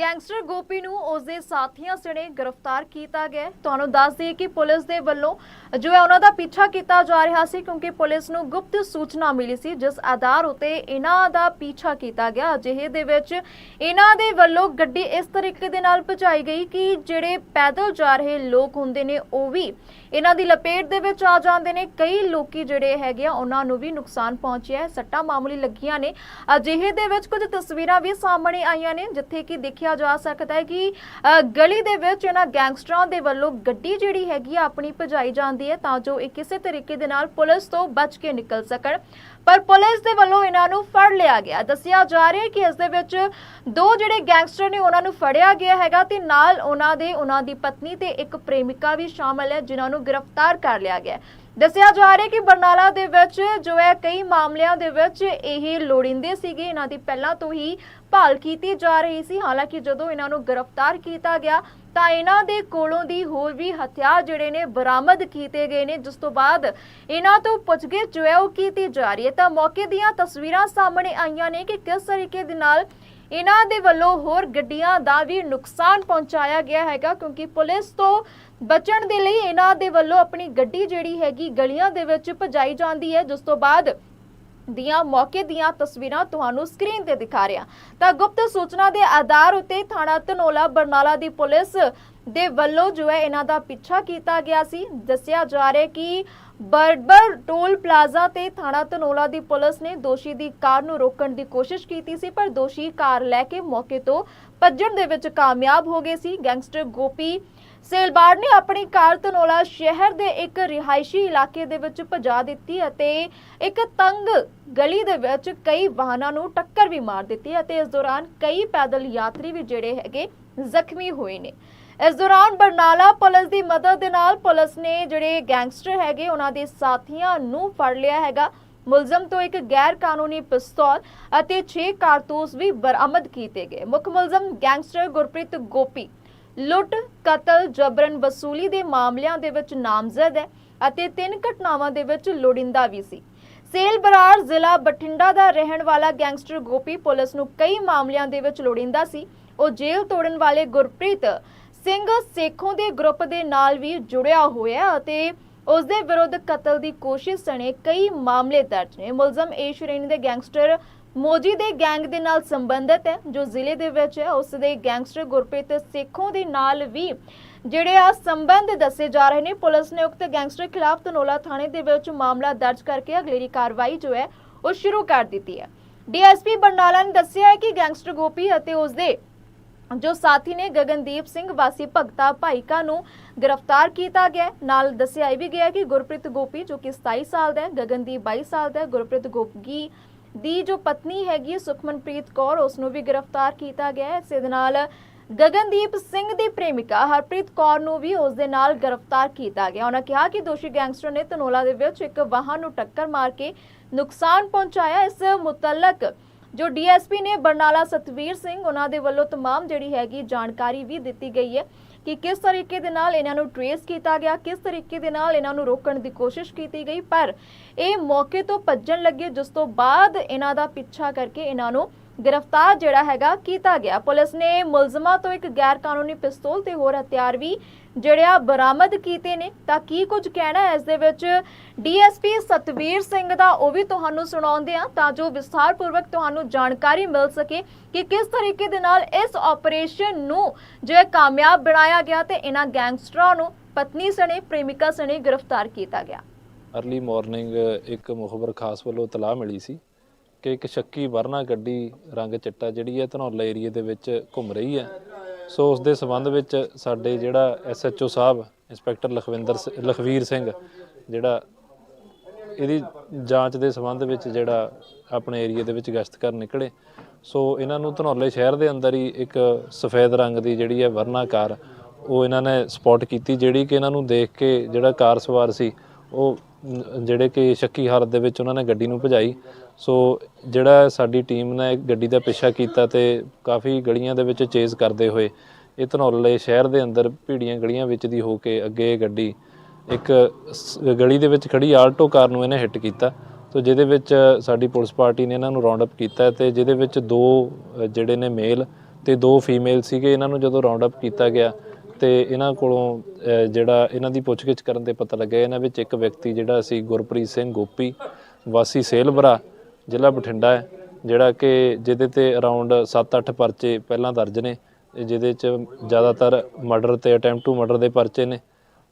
Gangster Gopi ਨੂੰ ਉਸ ਦੇ ਸਾਥੀਆਂ ਸਣੇ ਗ੍ਰਿਫਤਾਰ ਕੀਤਾ ਗਿਆ ਤੁਹਾਨੂੰ ਦੱਸ ਦਈਏ ਕਿ ਪੁਲਿਸ ਦੇ ਵੱਲੋਂ ਜੋ ਹੈ, ਉਹਨਾਂ ਦਾ ਪਿੱਛਾ ਕੀਤਾ ਜਾ ਰਿਹਾ ਸੀ ਕਿਉਂਕਿ ਪੁਲਿਸ ਨੂੰ ਗੁਪਤ ਸੂਚਨਾ ਮਿਲੀ ਸੀ, ਜਿਸ ਆਧਾਰ ਉਤੇ ਇਹਨਾਂ ਦਾ ਪਿੱਛਾ ਕੀਤਾ ਗਿਆ। ਅਜਿਹੇ ਦੇ ਵਿੱਚ ਇਹਨਾਂ ਦੇ ਵੱਲੋਂ ਗੱਡੀ ਇਸ ਤਰੀਕੇ ਦੇ ਨਾਲ ਭਜਾਈ ਗਈ ਕਿ ਜਿਹੜੇ ਪੈਦਲ ਜਾ ਰਹੇ ਲੋਕ ਹੁੰਦੇ ਨੇ, ਉਹ ਵੀ ਇਹਨਾਂ ਦੀ ਲਪੇਟ ਦੇ ਵਿੱਚ ਆ ਜਾਂਦੇ ਨੇ। ਕਈ ਲੋਕੀ ਜਿਹੜੇ ਹੈਗੇ ਆ, ਉਹਨਾਂ ਨੂੰ ਵੀ ਨੁਕਸਾਨ ਪਹੁੰਚਿਆ ਹੈ। ਸੱਟਾਂ ਮਾਮੂਲੀ ਲੱਗੀਆਂ ਨੇ। ਅਜਿਹੇ ਦੇ ਵਿੱਚ ਕੁਝ ਤਸਵੀਰਾਂ ਵੀ ਸਾਹਮਣੇ ਆਈਆਂ ਨੇ, ਜਿੱਥੇ ਕਿ ਦੇਖਿਆ ਜਾ ਸਕਦਾ ਹੈ ਕਿ ਗਲੀ ਦੇ ਵਿੱਚ ਇਹਨਾਂ ਗੈਂਗਸਟਰਾਂ ਦੇ ਵੱਲੋਂ ਗੱਡੀ ਜਿਹੜੀ ਹੈਗੀ ਆ, ਆਪਣੀ ਭਜਾਈ ਜਾਂਦੀ ਹੈ ਤਾਂ ਜੋ ਇਹ ਕਿਸੇ ਤਰੀਕੇ ਦੇ ਨਾਲ ਪੁਲਿਸ ਤੋਂ ਬਚ ਕੇ ਨਿਕਲ ਸਕਣ। ਪਰ ਪੁਲਿਸ ਦੇ ਵੱਲੋਂ ਇਹਨਾਂ ਨੂੰ ਫੜ ਲਿਆ ਗਿਆ। ਦੱਸਿਆ ਜਾ ਰਿਹਾ ਹੈ ਕਿ ਇਸ ਦੇ ਵਿੱਚ ਦੋ ਜਿਹੜੇ ਗੈਂਗਸਟਰ ਨੇ, ਉਹਨਾਂ ਨੂੰ ਫੜਿਆ ਗਿਆ ਹੈਗਾ ਤੇ ਨਾਲ ਉਹਨਾਂ ਦੇ, ਉਹਨਾਂ ਦੀ ਪਤਨੀ ਤੇ ਇੱਕ ਪ੍ਰੇਮਿਕਾ ਵੀ ਸ਼ਾਮਲ ਹੈ, ਜਿਨ੍ਹਾਂ ਨੂੰ ਗ੍ਰਿਫਤਾਰ ਕਰ ਲਿਆ ਗਿਆ ਦੱਸਿਆ ਜਾ ਰਿਹਾ ਕਿ ਬਰਨਾਲਾ ਦੇ ਵਿੱਚ ਜੋ ਹੈ ਕਈ ਮਾਮਲਿਆਂ ਦੇ ਵਿੱਚ ਇਹ ਲੋੜਿੰਦੇ ਸੀਗੇ। ਇਹਨਾਂ ਦੀ ਪਹਿਲਾਂ ਤੋਂ ਹੀ ਭਾਲ ਕੀਤੀ ਜਾ ਰਹੀ ਸੀ। ਹਾਲਾਂਕਿ ਜਦੋਂ ਇਹਨਾਂ ਨੂੰ ਗ੍ਰਿਫਤਾਰ ਕੀਤਾ ਗਿਆ, ਤਾਂ ਇਹਨਾਂ ਦੇ ਕੋਲੋਂ ਦੀ ਹੋਰ ਵੀ ਹਥਿਆਰ ਜਿਹੜੇ ਨੇ ਬਰਾਮਦ ਕੀਤੇ ਗਏ ਨੇ। ਜਿਸ ਤੋਂ ਬਾਅਦ ਇਹਨਾਂ ਤੋਂ ਪੁੱਛਗਿੱਛ ਜੋ ਹੈ ਉਹ ਕੀਤੀ ਜਾ ਰਹੀ ਹੈ। ਤਾਂ ਮੌਕੇ ਦੀਆਂ ਤਸਵੀਰਾਂ ਸਾਹਮਣੇ ਆਈਆਂ ਨੇ ਕਿ ਕਿਸ ਤਰੀਕੇ ਦੇ ਨਾਲ ਇਹਨਾਂ ਦੇ ਵੱਲੋਂ ਹੋਰ ਗੱਡੀਆਂ ਦਾ ਵੀ ਨੁਕਸਾਨ ਪਹੁੰਚਾਇਆ ਗਿਆ ਹੈਗਾ ਕਿਉਂਕਿ ਪੁਲਿਸ ਤੋਂ ਬਚਣ ਦੇ ਲਈ ਇਹਨਾਂ ਦੇ ਵੱਲੋਂ ਆਪਣੀ ਗੱਡੀ ਜਿਹੜੀ ਹੈਗੀ ਗਲੀਆਂ ਦੇ ਵਿੱਚ ਭਜਾਈ ਜਾਂਦੀ ਹੈ, ਜਿਸ ਤੋਂ ਬਾਅਦ ਦੀਆਂ ਮੌਕੇ ਦੀਆਂ ਤਸਵੀਰਾਂ ਤੁਹਾਨੂੰ ਸਕਰੀਨ ਤੇ ਦਿਖਾ ਰਿਹਾ। ਤਾਂ ਗੁਪਤ ਸੂਚਨਾ ਦੇ ਆਧਾਰ ਉਤੇ ਥਾਣਾ ਧਨੋਲਾ ਬਰਨਾਲਾ ਦੀ ਪੁਲਿਸ ਦੇ ਵੱਲੋਂ ਜੋ ਹੈ ਇਹਨਾਂ ਦਾ ਪਿੱਛਾ ਕੀਤਾ ਗਿਆ ਸੀ। ਦੱਸਿਆ ਜਾ ਰਿਹਾ ਕਿ ਬਰਬਰ ਟੋਲ ਪਲਾਜ਼ਾ ਤੇ ਥਾਣਾ ਧਨੋਲਾ ਦੀ ਪੁਲਿਸ ਨੇ ਦੋਸ਼ੀ ਦੀ ਕਾਰ ਨੂੰ ਰੋਕਣ ਦੀ ਕੋਸ਼ਿਸ਼ ਕੀਤੀ ਸੀ, ਪਰ ਦੋਸ਼ੀ ਕਾਰ ਲੈ ਕੇ ਮੌਕੇ ਤੋਂ ਭੱਜਣ ਦੇ ਵਿੱਚ ਕਾਮਯਾਬ ਹੋ ਗਏ ਸੀ। ਗੈਂਗਸਟਰ ਗੋਪੀ ਸੇਲਬਾੜ ਨੇ ਆਪਣੀ ਕਾਰ ਧਨੋਲਾ ਸ਼ਹਿਰ ਦੇ ਇੱਕ ਰਿਹਾਇਸ਼ੀ ਇਲਾਕੇ ਦੇ ਵਿੱਚ ਭਜਾ ਦਿੱਤੀ ਅਤੇ ਇੱਕ ਤੰਗ ਗਲੀ ਦੇ ਵਿੱਚ ਕਈ ਵਾਹਨਾਂ ਨੂੰ ਟੱਕਰ ਵੀ ਮਾਰ ਦਿੱਤੀ ਅਤੇ ਇਸ ਦੌਰਾਨ ਕਈ ਪੈਦਲ ਯਾਤਰੀ ਵੀ ਜਿਹੜੇ ਹੈਗੇ ਜ਼ਖਮੀ ਹੋਏ ਨੇ। ਇਸ ਦੌਰਾਨ ਬਰਨਾਲਾ ਪੁਲਿਸ ਦੀ ਮਦਦ ਦੇ ਨਾਲ ਪੁਲਿਸ ਨੇ ਜਿਹੜੇ ਗੈਂਗਸਟਰ ਹੈਗੇ, ਉਹਨਾਂ ਦੇ ਸਾਥੀਆਂ ਨੂੰ ਫੜ ਲਿਆ ਹੈਗਾ। ਮੁਲਜ਼ਮ ਤੋਂ ਇੱਕ ਗੈਰ ਕਾਨੂੰਨੀ ਪਿਸਤੌਲ ਅਤੇ 6 ਕਾਰਤੂਸ ਵੀ ਬਰਾਮਦ ਕੀਤੇ ਗਏ। ਮੁੱਖ ਮੁਲਜ਼ਮ ਗੈਂਗਸਟਰ ਗੁਰਪ੍ਰੀਤ ਗੋਪੀ, ਲੁੱਟ, ਕਤਲ, ਜਬਰਨ ਵਸੂਲੀ ਦੇ ਮਾਮਲਿਆਂ ਦੇ ਵਿੱਚ ਨਾਮਜ਼ਦ ਹੈ ਅਤੇ ਤਿੰਨ ਘਟਨਾਵਾਂ ਦੇ ਵਿੱਚ ਲੋੜਿੰਦਾ ਵੀ ਸੀ। ਸੇਲ ਬਰਾੜ ਜ਼ਿਲ੍ਹਾ ਬਠਿੰਡਾ ਦਾ ਰਹਿਣ ਵਾਲਾ ਗੈਂਗਸਟਰ ਗੋਪੀ ਪੁਲਿਸ ਨੂੰ ਕਈ ਮਾਮਲਿਆਂ ਦੇ ਵਿੱਚ ਲੋੜਿੰਦਾ ਸੀ। ਉਹ ਜੇਲ੍ਹ ਤੋੜਨ ਵਾਲੇ ਗੁਰਪ੍ਰੀਤ ਸਿੰਘ ਸੇਖੋਂ ਦੇ ਗਰੁੱਪ ਦੇ ਨਾਲ ਵੀ ਜੁੜਿਆ ਹੋਇਆ ਅਤੇ ਉਸ ਦੇ ਵਿਰੁੱਧ ਕਤਲ ਦੀ ਕੋਸ਼ਿਸ਼ ਸਣੇ ਕਈ ਮਾਮਲੇ ਦਰਜ ਨੇ। ਮੁਲਜ਼ਮ ਏ ਸ਼੍ਰੇਣੀ ਦੇ ਗੈਂਗਸਟਰ ਮੋਜੀ ਦੇ ਗੈਂਗ ਦੇ ਨਾਲ ਸੰਬੰਧਿਤ ਹੈ, ਜੋ ਜ਼ਿਲ੍ਹੇ ਦੇ ਵਿੱਚ ਹੈ। ਉਸ ਦੇ ਗੈਂਗਸਟਰ ਗੁਰਪ੍ਰੀਤ ਸੇਖੋਂ ਦੇ ਨਾਲ ਵੀ ਜਿਹੜੇ ਆ ਸੰਬੰਧ ਦੱਸੇ ਜਾ ਰਹੇ ਨੇ। ਪੁਲਿਸ ਨੇ ਉਕਤ ਗੈਂਗਸਟਰ ਖਿਲਾਫ ਤਨੋਲਾ ਥਾਣੇ ਦੇ ਵਿੱਚ ਮਾਮਲਾ ਦਰਜ ਕਰਕੇ ਅਗਲੇਰੀ ਕਾਰਵਾਈ ਜੋ ਹੈ, ਉਹ ਸ਼ੁਰੂ ਕਰ ਦਿੱਤੀ ਹੈ। ਡੀਐਸਪੀ ਬਰਨਾਲਾ ਨੇ ਦੱਸਿਆ ਹੈ ਕਿ ਗੈਂਗਸਟਰ ਗੋਪੀ ਅਤੇ ਉਸ ਦੇ ਜੋ ਸਾਥੀ ਨੇ ਗਗਨਦੀਪ ਸਿੰਘ ਵਾਸੀ ਭਗਤਾ ਭਾਈਕਾ ਨੂੰ ਗ੍ਰਿਫਤਾਰ ਕੀਤਾ ਗਿਆ ਨਾਲ ਦੱਸਿਆ ਇਹ ਵੀ ਗਿਆ ਕਿ ਗੁਰਪ੍ਰੀਤ ਗੋਪੀ, ਜੋ ਕਿ 27 ਸਾਲ ਦਾ ਹੈ, ਗਗਨਦੀਪ 22 ਸਾਲ ਦਾ ਹੈ, ਗੁਰਪ੍ਰੀਤ ਗੋਪੀ ਦੀ ਜੋ ਪਤਨੀ ਹੈਗੀ ਸੁਖਮਨਪ੍ਰੀਤ ਕੌਰ, ਉਸ ਨੂੰ ਵੀ ਗ੍ਰਿਫਤਾਰ ਕੀਤਾ ਗਿਆ ਹੈ। ਇਸੇ ਦੇ ਨਾਲ ਗਗਨਦੀਪ ਸਿੰਘ ਦੀ ਪ੍ਰੇਮਿਕਾ ਹਰਪ੍ਰੀਤ ਕੌਰ ਨੂੰ ਵੀ ਉਸ ਦੇ ਨਾਲ ਗ੍ਰਿਫਤਾਰ ਕੀਤਾ ਗਿਆ। ਉਹਨਾਂ ਕਿਹਾ ਕਿ ਦੋਸ਼ੀ ਗੈਂਗਸਟਰ ਨੇ ਤਨੋਲਾ ਦੇ ਵਿੱਚ ਇੱਕ ਵਾਹਨ ਨੂੰ ਟੱਕਰ ਮਾਰ ਕੇ ਨੁਕਸਾਨ ਪਹੁੰਚਾਇਆ। ਇਸ ਮੁਤਲਕ ਜੋ ਡੀਐਸਪੀ ਨੇ ਬਰਨਾਲਾ ਸਤਵੀਰ ਸਿੰਘ ਉਹਨਾਂ ਦੇ ਵੱਲੋਂ तमाम ਜਿਹੜੀ ਹੈਗੀ ਜਾਣਕਾਰੀ ਵੀ ਦਿੱਤੀ ਗਈ ਹੈ ਕਿ ਕਿਸ ਤਰੀਕੇ ਦੇ ਨਾਲ ਇਹਨਾਂ ਨੂੰ ਟਰੇਸ ਕੀਤਾ ਗਿਆ ਕਿਸ ਤਰੀਕੇ ਦੇ ਨਾਲ ਇਹਨਾਂ ਨੂੰ ਰੋਕਣ ਦੀ ਕੋਸ਼ਿਸ਼ ਕੀਤੀ ਗਈ ਪਰ ਇਹ ਮੌਕੇ ਤੋਂ ਭੱਜਣ ਲੱਗੇ ਜਿਸ ਤੋਂ ਬਾਅਦ ਇਹਨਾਂ ਦਾ ਪਿੱਛਾ ਕਰਕੇ ਇਹਨਾਂ ਨੂੰ ਗ੍ਰਿਫਤਾਰ ਜਿਹੜਾ ਹੈਗਾ ਕੀਤਾ ਗਿਆ। ਪੁਲਿਸ ਨੇ ਮੁਲਜ਼ਮਾਂ ਤੋਂ ਇੱਕ ਗੈਰ ਕਾਨੂੰਨੀ ਪਿਸਤੌਲ ਤੇ ਹੋਰ ਹਥਿਆਰ ਵੀ ਜਿਹੜੇ ਬਰਾਮਦ ਕੀਤੇ ਨੇ। ਤਾਂ ਕੀ ਕੁਝ ਕਹਿਣਾ ਹੈ ਇਸ ਦੇ ਵਿੱਚ? ਡੀਐਸਪੀ ਸਤਵੀਰ ਸਿੰਘ ਦਾ ਉਹ ਵੀ ਤੁਹਾਨੂੰ ਸੁਣਾਉਂਦੇ ਆ ਤਾਂ ਜੋ ਵਿਸਥਾਰਪੂਰਵਕ ਤੁਹਾਨੂੰ ਜਾਣਕਾਰੀ ਮਿਲ ਸਕੇ ਕਿ ਕਿਸ ਤਰੀਕੇ ਦੇ ਨਾਲ ਇਸ ਆਪਰੇਸ਼ਨ ਨੂੰ ਜੋ ਕਾਮਯਾਬ ਬਣਾਇਆ ਗਿਆ ਤੇ ਇਹਨਾਂ ਗੈਂਗਸਟਰਾਂ ਨੂੰ ਪਤਨੀ ਸਣੇ, ਪ੍ਰੇਮਿਕਾ ਸਣੇ ਗ੍ਰਿਫਤਾਰ ਕੀਤਾ ਗਿਆ। ਅਰਲੀ ਮਾਰਨਿੰਗ ਇੱਕ ਮੁਖਬਰ ਖਾਸ ਵੱਲੋਂ ਤਲਾਹ ਮਿਲੀ ਸੀ ਕਿ ਇੱਕ ਸ਼ੱਕੀ ਵਰਨਾ ਗੱਡੀ ਰੰਗ ਚਿੱਟਾ ਜਿਹੜੀ ਹੈ ਧਨੌਲਾ ਏਰੀਏ ਦੇ ਵਿੱਚ ਘੁੰਮ ਰਹੀ ਹੈ। ਸੋ ਉਸ ਦੇ ਸਬੰਧ ਵਿੱਚ ਸਾਡੇ ਜਿਹੜਾ ਐਸਐਚਓ ਸਾਹਿਬ, ਇੰਸਪੈਕਟਰ ਲਖਵਿੰਦਰ ਸ- ਲਖਵੀਰ ਸਿੰਘ ਜਿਹੜਾ ਇਹਦੀ ਜਾਂਚ ਦੇ ਸਬੰਧ ਵਿੱਚ ਜਿਹੜਾ ਆਪਣੇ ਏਰੀਏ ਦੇ ਵਿੱਚ ਗਸ਼ਤ ਕਰਨ ਨਿਕਲੇ। ਸੋ ਇਹਨਾਂ ਨੂੰ ਧਨੌਲੇ ਸ਼ਹਿਰ ਦੇ ਅੰਦਰ ਹੀ ਇੱਕ ਸਫੈਦ ਰੰਗ ਦੀ ਜਿਹੜੀ ਹੈ ਵਰਨਾ ਕਾਰ ਉਹ ਇਹਨਾਂ ਨੇ ਸਪੌਟ ਕੀਤੀ, ਜਿਹੜੀ ਕਿ ਇਹਨਾਂ ਨੂੰ ਦੇਖ ਕੇ ਜਿਹੜਾ ਕਾਰ ਸਵਾਰ ਸੀ ਉਹ ਜਿਹੜੇ ਕਿ ਸ਼ੱਕੀ ਹਾਲਤ ਦੇ ਵਿੱਚ ਉਹਨਾਂ ਨੇ ਗੱਡੀ ਨੂੰ ਭਜਾਈ। ਸੋ ਜਿਹੜਾ ਸਾਡੀ ਟੀਮ ਨੇ ਗੱਡੀ ਦਾ ਪਿੱਛਾ ਕੀਤਾ ਤੇ ਕਾਫੀ ਗਲੀਆਂ ਦੇ ਵਿੱਚ ਚੇਜ਼ ਕਰਦੇ ਹੋਏ ਇਹ ਧਨੌਲੇ ਸ਼ਹਿਰ ਦੇ ਅੰਦਰ ਭੀੜੀਆਂ ਗਲੀਆਂ ਵਿੱਚ ਦੀ ਹੋ ਕੇ ਅੱਗੇ ਗੱਡੀ ਇੱਕ ਗਲੀ ਦੇ ਵਿੱਚ ਖੜੀ ਆਲਟੋ ਕਾਰ ਨੂੰ ਇਹਨੇ ਹਿੱਟ ਕੀਤਾ। ਤੋ ਜਿਹਦੇ ਵਿੱਚ ਸਾਡੀ ਪੁਲਿਸ ਪਾਰਟੀ ਨੇ ਇਹਨਾਂ ਨੂੰ ਰਾਉਂਡ ਅਪ ਕੀਤਾ ਤੇ ਜਿਹਦੇ ਵਿੱਚ ਦੋ ਜਿਹੜੇ ਨੇ ਮੇਲ ਤੇ ਦੋ ਫੀਮੇਲ ਸੀਗੇ। ਇਹਨਾਂ ਨੂੰ ਜਦੋਂ ਰਾਉਂਡ ਅਪ ਕੀਤਾ ਗਿਆ ਤੇ ਇਹਨਾਂ ਕੋਲੋਂ ਅਹ, ਜਿਹੜਾ ਇਹਨਾਂ ਦੀ ਪੁੱਛਗਿੱਛ ਕਰਨ ਤੇ ਪਤਾ ਲੱਗਿਆ ਇਹਨਾਂ ਵਿੱਚ ਇੱਕ ਵਿਅਕਤੀ ਜਿਹੜਾ ਸੀ ਗੁਰਪ੍ਰੀਤ ਸਿੰਘ ਗੋਪੀ ਵਾਸੀ ਸੇਲਬਰਾ ਜ਼ਿਲ੍ਹਾ ਬਠਿੰਡਾ ਹੈ ਜਿਹੜਾ ਕਿ ਜਿਹਦੇ ਤੇ ਅਰਾਊਂਡ 7-8 ਪਰਚੇ ਪਹਿਲਾਂ ਦਰਜ ਨੇ ਤੇ ਜਿਹਦੇ ਚ ਜ਼ਿਆਦਾਤਰ ਮਰਡਰ ਤੇ ਅਟੈਂਪਟ ਟੂ ਮਰਡਰ ਦੇ ਪਰਚੇ ਨੇ।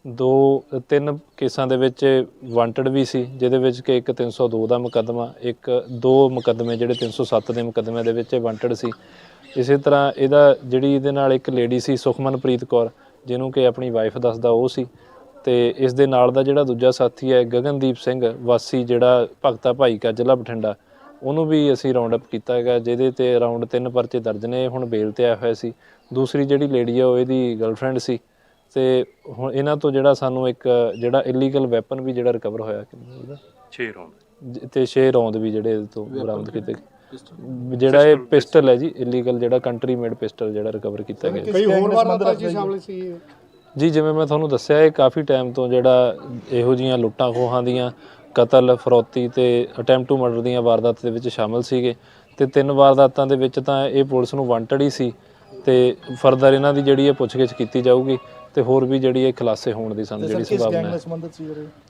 ਦੋ ਤਿੰਨ ਕੇਸਾਂ ਦੇ ਵਿੱਚ ਵਾਂਟਡ ਵੀ ਸੀ ਜਿਹਦੇ ਵਿੱਚ ਕਿ ਇੱਕ 302 ਦਾ ਮੁਕੱਦਮਾ ਇੱਕ ਦੋ ਮੁਕੱਦਮੇ ਜਿਹੜੇ 307 ਦੇ ਮੁਕੱਦਮਿਆਂ ਦੇ ਵਿੱਚ ਵਾਂਟਡ ਸੀ। ਇਸੇ ਤਰ੍ਹਾਂ ਇਹਦਾ ਜਿਹੜੀ ਇਹਦੇ ਨਾਲ ਇੱਕ ਲੇਡੀ ਸੀ ਸੁਖਮਨਪ੍ਰੀਤ ਕੌਰ ਜਿਹਨੂੰ ਕਿ ਆਪਣੀ ਵਾਈਫ ਦੱਸਦਾ ਉਹ ਸੀ। ਤੇ ਇਸ ਦੇ ਨਾਲ ਦਾ ਜਿਹੜਾ ਦੂਜਾ ਸਾਥੀ ਹੈ ਗਗਨਦੀਪ ਸਿੰਘ ਵਾਸੀ ਜਿਹੜਾ ਭਗਤਾ ਭਾਈ ਕਾ ਜ਼ਿਲ੍ਹਾ ਬਠਿੰਡਾ ਉਹਨੂੰ ਵੀ ਅਸੀਂ ਰਾਉਂਡ ਅਪ ਕੀਤਾ ਹੈਗਾ ਜਿਹਦੇ ਤੇ ਅਰਾਊਂਡ ਤਿੰਨ ਪਰਚੇ ਦਰਜ ਨੇ ਹੁਣ ਬੇਲ ਤੇ ਆਇਆ ਹੋਇਆ ਸੀ। ਦੂਸਰੀ ਜਿਹੜੀ ਲੇਡੀ ਆ ਉਹ ਇਹਦੀ ਗਰਲਫ੍ਰੈਂਡ ਸੀ। ਤੇ ਹੁਣ ਇਹਨਾਂ ਤੋਂ ਜਿਹੜਾ ਸਾਨੂੰ ਇੱਕ ਜਿਹੜਾ ਇਲੀਗਲ ਵੈਪਨ ਵੀ ਜਿਹੜਾ ਰਿਕਵਰ ਹੋਇਆ ਕਿੰਨਾ ਉਹਦਾ? 6 ਰੌਂਦ ਜ- ਤੇ 6 ਰੌਂਦ ਵੀ ਜਿਹੜੇ ਇਹਦੇ ਤੋਂ ਬਰਾਮਦ ਕੀਤੇ ਗਏ। ਜਿਹੜਾ ਇਹ ਪਿਸਟਲ ਹੈ ਜੀ ਇਲੀਗਲ ਜਿਹੜਾ ਕੰਟਰੀ ਮੇਡ ਪਿਸਟਲ ਜਿਹੜਾ ਰਿਕਵਰ ਕੀਤਾ ਗਿਆ। ਕਈ ਹੋਰ ਵਾਰਦਾਤਾਂ ਜੀ ਸ਼ਾਮਲ ਸੀ? ਜੀ ਜਿਵੇਂ ਮੈਂ ਤੁਹਾਨੂੰ ਦੱਸਿਆ ਇਹ ਕਾਫੀ ਟਾਈਮ ਤੋਂ ਜਿਹੜਾ ਇਹੋ ਜੀਆਂ ਲੁੱਟਾਂ ਖੋਹਾਂ ਦੀਆਂ ਕਤਲ ਫਰੌਤੀ ਤੇ ਅਟੈਂਪਟ ਟੂ ਮਰਡਰ ਦੀਆਂ ਵਾਰਦਾਤਾਂ ਦੇ ਵਿੱਚ ਸ਼ਾਮਲ ਸੀਗੇ ਤੇ ਤਿੰਨ ਵਾਰਦਾਤਾਂ ਦੇ ਵਿੱਚ ਤਾਂ ਇਹ ਪੁਲਿਸ ਨੂੰ ਵਾਂਟਡ ਹੀ ਸੀ ਤੇ ਫਰਦਰ ਇਹਨਾਂ ਦੀ ਜਿਹੜੀ ਇਹ ਪੁੱਛਗਿੱਛ ਕੀਤੀ ਜਾਊਗੀ ਤੇ ਹੋਰ ਵੀ ਜਿਹੜੀ ਇਹ ਖੁਲਾਸੇ ਹੋਣ ਦੀ ਸਾਨੂੰ ਜਿਹੜੀ ਸੰਭਾਵਨਾ ਹੈ।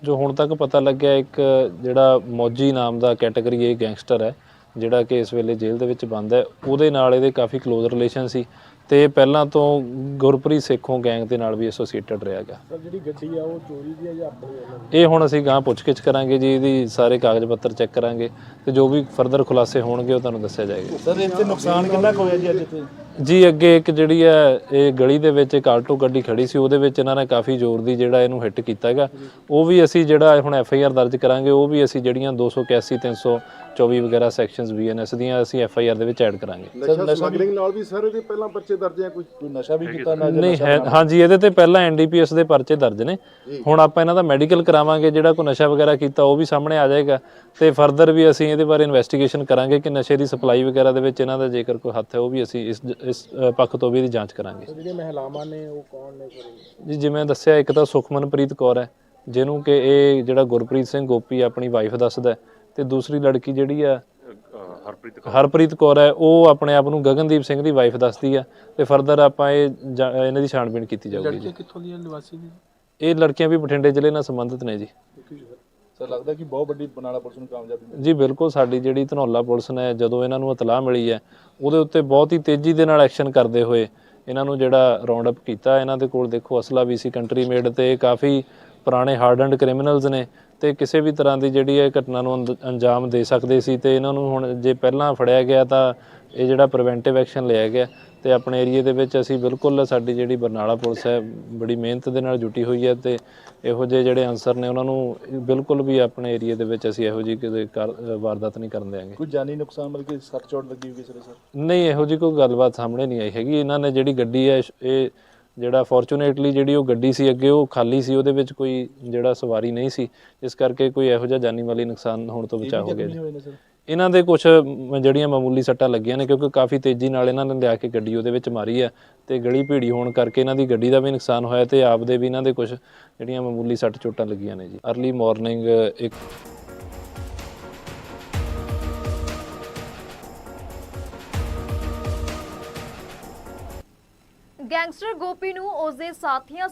ਜੋ ਹੁਣ ਤੱਕ ਪਤਾ ਲੱਗਿਆ ਇੱਕ ਜਿਹੜਾ ਮੌਜੀ ਨਾਮ ਦਾ ਕੈਟਾਗਰੀ ਇਹ ਗੈਂਗਸਟਰ ਹੈ ਜਿਹੜਾ ਕਿ ਇਸ ਵੇਲੇ ਜੇਲ੍ਹ ਦੇ ਵਿੱਚ ਬੰਦ ਹੈ ਉਹਦੇ ਨਾਲ ਇਹਦੇ ਕਾਫੀ ক্লোਜ਼ ਰਿਲੇਸ਼ਨ ਸੀ ਤੇ ਇਹ ਪਹਿਲਾਂ ਤੋਂ ਗੁਰਪ੍ਰੀਤ ਸੇਖੋਂ ਗੈਂਗ ਦੇ ਨਾਲ ਵੀ ਐਸੋਸੀਏਟਡ ਰਿਹਾ ਗਾ ਸਰ ਜਿਹੜੀ ਗੱਡੀ ਆ ਉਹ ਚੋਰੀ ਦੀ ਆ ਜਾਂ ਆਪਣੀ ਇਹ ਹੁਣ ਅਸੀਂ ਗਾਂ ਪੁੱਛਗਿੱਛ ਕਰਾਂਗੇ ਜੀ ਇਹਦੀ ਸਾਰੇ ਕਾਗਜ਼ ਪੱਤਰ ਚੈੱਕ ਕਰਾਂਗੇ ਤੇ ਜੋ ਵੀ ਫਰਦਰ ਖੁਲਾਸੇ ਹੋਣਗੇ ਉਹ ਤੁਹਾਨੂੰ ਦੱਸਿਆ ਜਾਏਗਾ। ਸਰ ਇੱਥੇ ਨੁਕਸਾਨ ਕਿੰਨਾ ਕੁ ਹੋਇਆ ਜੀ ਅੱਜ ਇੱਥੇ? ਜੀ ਅੱਗੇ ਇੱਕ ਜਿਹੜੀ ਹੈ ਇਹ ਗਲੀ ਦੇ ਵਿੱਚ ਇੱਕ ਆਲਟੋ ਗੱਡੀ ਖੜੀ ਸੀ ਉਹਦੇ ਵਿੱਚ ਇਹਨਾਂ ਨੇ ਕਾਫੀ ਜ਼ੋਰ ਦੀ ਜਿਹੜਾ ਇਹਨੂੰ ਹਿੱਟ ਕੀਤਾ ਹੈਗਾ। ਉਹ ਵੀ ਅਸੀਂ ਜਿਹੜਾ ਹੁਣ ਐਫ ਆਈ ਆਰ ਦਰਜ ਕਰਾਂਗੇ ਉਹ ਵੀ ਅਸੀਂ ਜਿਹੜੀਆਂ 281 324 ਵਗੈਰਾ ਸੈਕਸ਼ਨਸ ਬੀਐਨਐਸ ਦੀਆਂ ਅਸੀਂ ਐਫ ਆਈ ਆਰ ਦੇ ਵਿੱਚ ਐਡ ਕਰਾਂਗੇ। ਨਸ਼ਾ ਸਮਗਲਿੰਗ ਨਾਲ ਵੀ ਸਰ ਇਹਦੇ ਪਹਿਲਾਂ ਪਰਚੇ ਦਰਜ ਆ ਕੋਈ? ਕੋਈ ਨਸ਼ਾ ਵੀ ਕੀਤਾ ਨਾ ਨਹੀਂ ਹੈ ਹਾਂਜੀ ਇਹਦੇ ਤੇ ਪਹਿਲਾਂ ਐਨਡੀਪੀਐਸ ਦੇ ਪਰਚੇ ਦਰਜ ਨੇ। ਹੁਣ ਆਪਾਂ ਇਹਨਾਂ ਦਾ ਮੈਡੀਕਲ ਕਰਾਵਾਂਗੇ ਜਿਹੜਾ ਕੋਈ ਨਸ਼ਾ ਵਗੈਰਾ ਕੀਤਾ ਉਹ ਵੀ ਸਾਹਮਣੇ ਆ ਜਾਏਗਾ। ਤੇ ਫਰਦਰ ਵੀ ਅਸੀਂ ਇਹਦੇ ਬਾਰੇ ਇਨਵੈਸਟੀਗੇਸ਼ਨ ਕਰਾਂਗੇ ਕਿ ਨਸ਼ੇ ਦੀ ਸਪਲਾਈ ਵਗੈਰਾ ਦੇ ਵਿੱਚ ਇਹਨਾਂ ਦਾ ਜੇਕਰ ਕੋਈ ਹੱਥ ਹੈ ਉਹ ਵੀ ਅਸੀਂ ਇਸ ਇਸ ਅ, ਪੱਖ ਤੋਂ ਵੀ ਇਹਦੀ ਜਾਂਚ ਕਰਾਂਗੇ। ਜਿਹੜੀਆਂ ਮਹਿਲਾਵਾਂ ਨੇ ਉਹ ਕੌਣ ਨੇ ਸਰ? ਜੀ ਜਿਵੇਂ ਦੱਸਿਆ ਇੱਕ ਤਾਂ ਸੁਖਮਨਪ੍ਰੀਤ ਕੌਰ ਹੈ ਜਿਹਨੂੰ ਕਿ ਇਹ ਜਿਹੜਾ ਗੁਰਪ੍ਰੀਤ ਸਿੰਘ ਗੋਪੀ ਆਪਣੀ ਵਾਈਫ ਦੱਸਦਾ ਹੈ, ਤੇ ਦੂਸਰੀ ਲੜਕੀ ਜਿਹੜੀ ਆ ਹਰਪ੍ਰੀਤ ਹਰਪ੍ਰੀਤ ਕੌਰ ਹੈ ਉਹ ਆਪਣੇ ਆਪ ਨੂੰ ਗਗਨਦੀਪ ਸਿੰਘ ਦੀ ਵਾਈਫ ਦੱਸਦੀ ਆ ਤੇ ਫਰਦਰ ਆਪਾਂ ਇਹ ਜਾ- ਇਹਨਾਂ ਦੀ ਛਾਣਬੀਣ ਕੀਤੀ ਜਾਊਗੀ ਜੀ। ਕਿੱਥੋਂ ਦੀ ਨਿਵਾਸੀ ਨੇ? ਇਹ ਲੜਕੀਆਂ ਵੀ ਬਠਿੰਡੇ ਜ਼ਿਲ੍ਹੇ ਨਾਲ ਸੰਬੰਧਿਤ ਨੇ ਜੀ। ਸਰ ਲੱਗਦਾ ਕਿ ਬਹੁਤ ਵੱਡੀ ਬਨਾਲਾ ਪੁਲਿਸ ਨੂੰ ਕਾਮਯਾਬੀ ਮਿਲੀ। ਜੀ, ਬਿਲਕੁਲ ਸਾਡੀ ਜਿਹੜੀ ਧਨੌਲਾ ਪੁਲਿਸ ਨੇ ਜਦੋਂ ਇਹਨਾਂ ਨੂੰ ਇਤਲਾਹ ਮਿਲੀ ਹੈ, ਉਹਦੇ ਉੱਤੇ ਬਹੁਤ ਹੀ ਤੇਜ਼ੀ ਦੇ ਨਾਲ ਐਕਸ਼ਨ ਕਰਦੇ ਹੋਏ ਇਹਨਾਂ ਨੂੰ ਜਿਹੜਾ ਰਾਉਂਡ ਅਪ ਕੀਤਾ। ਇਹਨਾਂ ਦੇ ਕੋਲ ਦੇਖੋ, ਅਸਲਾ ਵੀ ਸੀ ਕੰਟਰੀ ਮੇਡ ਤੇ ਕਾਫੀ ਪੁਰਾਣੇ ਹਾਰਡਨਡ ਕ੍ਰਿਮੀਨਲਸ ਨੇ ਤੇ ਕਿਸੇ ਵੀ ਤਰ੍ਹਾਂ ਦੀ ਜਿਹੜੀ ਇਹ ਘਟਨਾ ਨੂੰ ਅੰਦ- ਅੰਜਾਮ ਦੇ ਸਕਦੇ ਸੀ ਤੇ ਇਹਨਾਂ ਨੂੰ ਹੁਣ ਜੇ ਪਹਿਲਾਂ ਫੜਿਆ ਗਿਆ ਤਾਂ ਇਹ ਜਿਹੜਾ ਪ੍ਰੀਵੈਂਟਿਵ ਐਕਸ਼ਨ ਲਿਆ ਗਿਆ ਤੇ ਆਪਣੇ ਏਰੀਆ ਦੇ ਵਿੱਚ ਅਸੀਂ ਬਿਲਕੁਲ ਸਾਡੀ ਜਿਹੜੀ ਬਰਨਾਲਾ ਪੁਲਿਸ ਹੈ ਬੜੀ ਮਿਹਨਤ ਦੇ ਨਾਲ ਜੁਟੀ ਹੋਈ ਹੈ ਤੇ ਇਹੋ ਜਿਹੇ ਜਿਹੜੇ ਅਨਸਰ ਨੇ ਉਹਨਾਂ ਨੂੰ ਬਿਲਕੁਲ ਵੀ ਆਪਣੇ ਏਰੀਆ ਦੇ ਵਿੱਚ ਅਸੀਂ ਇਹੋ ਜਿਹੀ ਕਿਸੇ ਵਾਰਦਾਤ ਨਹੀਂ ਕਰਨ ਦੇਵਾਂਗੇ ਕੋਈ ਜਾਨੀ ਨੁਕਸਾਨ ਮਤਲਬ ਕਿ ਸੱਟ ਚੋਟ ਲੱਗੀ ਹੋਈ ਕਿਸੇ ਦੇ ਸਰ? ਨਹੀਂ ਇਹੋ ਜਿਹੀ ਕੋਈ ਗੱਲਬਾਤ ਸਾਹਮਣੇ ਨਹੀਂ ਆਈ ਹੈਗੀ। ਇਹਨਾਂ ਨੇ ਜਿਹੜੀ ਗੱਡੀ ਹੈ ਇਹ ਜਿਹੜਾ ਫੋਰਚੂਨੇਟਲੀ ਜਿਹੜੀ ਉਹ ਗੱਡੀ ਸੀ ਅੱਗੇ ਉਹ ਖਾਲੀ ਸੀ ਉਹਦੇ ਵਿੱਚ ਕੋਈ ਜਿਹੜਾ ਸਵਾਰੀ ਨਹੀਂ ਸੀ। ਇਸ ਕਰਕੇ ਕੋਈ ਇਹੋ ਜਿਹਾ ਜਾਨੀ ਮਾਲੀ ਨੁਕਸਾਨ ਹੋਣ ਤੋਂ ਬਚਾ ਹੋ ਗਿਆ ਜੀ। ਇਹਨਾਂ ਦੇ ਕੁਝ ਜਿਹੜੀਆਂ ਮਾਮੂਲੀ ਸੱਟਾਂ ਲੱਗੀਆਂ ਨੇ, ਕਿਉਂਕਿ ਕਾਫੀ ਤੇਜ਼ੀ ਨਾਲ ਇਹਨਾਂ ਨੇ ਲਿਆ ਕੇ ਗੱਡੀ ਉਹਦੇ ਵਿੱਚ ਮਾਰੀ ਹੈ ਤੇ ਗਲੀ ਭੀੜੀ ਹੋਣ ਕਰਕੇ ਇਹਨਾਂ ਦੀ ਗੱਡੀ ਦਾ ਵੀ ਨੁਕਸਾਨ ਹੋਇਆ ਤੇ ਆਪ ਦੇ ਵੀ ਇਹਨਾਂ ਦੇ ਕੁਝ ਜਿਹੜੀਆਂ ਮਾਮੂਲੀ ਸੱਟ ਚੋਟਾਂ ਲੱਗੀਆਂ ਨੇ ਜੀ। ਅਰਲੀ ਮਾਰਨਿੰਗ ਇੱਕ ਗੈਂਗਸਟਰ ਗੋਪੀ ਨੂੰ ਉਸਦੇ ਸਾਥੀਆਂ